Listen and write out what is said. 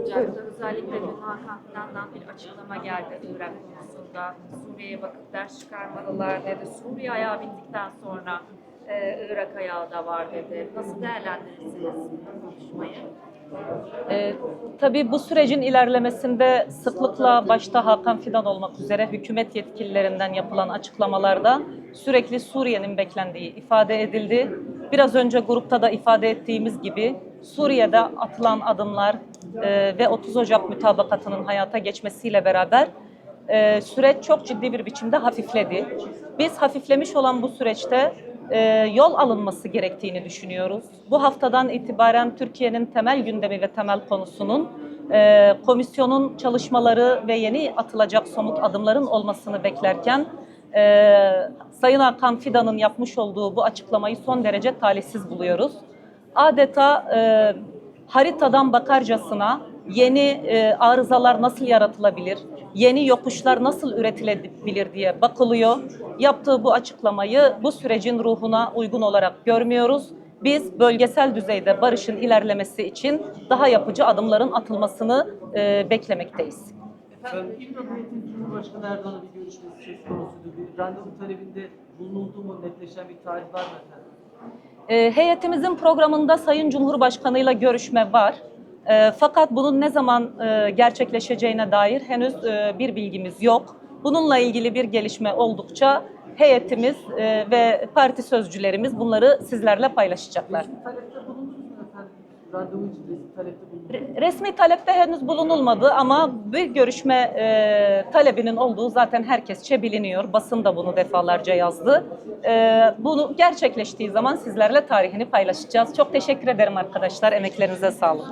olacaktı. Özellikle dün Hakan bir açıklama geldi Irak konusunda. Suriye'ye bakıp ders çıkarmalılar dedi. Suriye ayağı bindikten sonra e, Irak ayağı da var dedi. Nasıl değerlendirirsiniz konuşmayı? Ee, tabii bu sürecin ilerlemesinde sıklıkla başta Hakan Fidan olmak üzere hükümet yetkililerinden yapılan açıklamalarda sürekli Suriye'nin beklendiği ifade edildi. Biraz önce grupta da ifade ettiğimiz gibi Suriye'de atılan adımlar e, ve 30 Ocak mütabakatının hayata geçmesiyle beraber e, süreç çok ciddi bir biçimde hafifledi. Biz hafiflemiş olan bu süreçte e, yol alınması gerektiğini düşünüyoruz. Bu haftadan itibaren Türkiye'nin temel gündemi ve temel konusunun e, komisyonun çalışmaları ve yeni atılacak somut adımların olmasını beklerken e, Sayın Hakan Fidan'ın yapmış olduğu bu açıklamayı son derece talihsiz buluyoruz. Adeta e, haritadan bakarcasına yeni e, arızalar nasıl yaratılabilir, yeni yokuşlar nasıl üretilebilir diye bakılıyor. Yaptığı bu açıklamayı bu sürecin ruhuna uygun olarak görmüyoruz. Biz bölgesel düzeyde barışın ilerlemesi için daha yapıcı adımların atılmasını e, beklemekteyiz. Efendim İmralı Heyeti'nin Cumhurbaşkanı Erdoğan'la bir görüşmesi söz konusuydu. Bir randevu talebinde bulunuldu mu? Netleşen bir tarih var mı efendim? E, heyetimizin programında Sayın Cumhurbaşkanıyla görüşme var. E, fakat bunun ne zaman e, gerçekleşeceğine dair henüz e, bir bilgimiz yok. Bununla ilgili bir gelişme oldukça heyetimiz e, ve parti sözcülerimiz bunları sizlerle paylaşacaklar. Talepte? Resmi talepte henüz bulunulmadı ama bir görüşme e, talebinin olduğu zaten herkesçe biliniyor. Basın da bunu defalarca yazdı. E, bunu gerçekleştiği zaman sizlerle tarihini paylaşacağız. Çok teşekkür ederim arkadaşlar. Emeklerinize sağlık.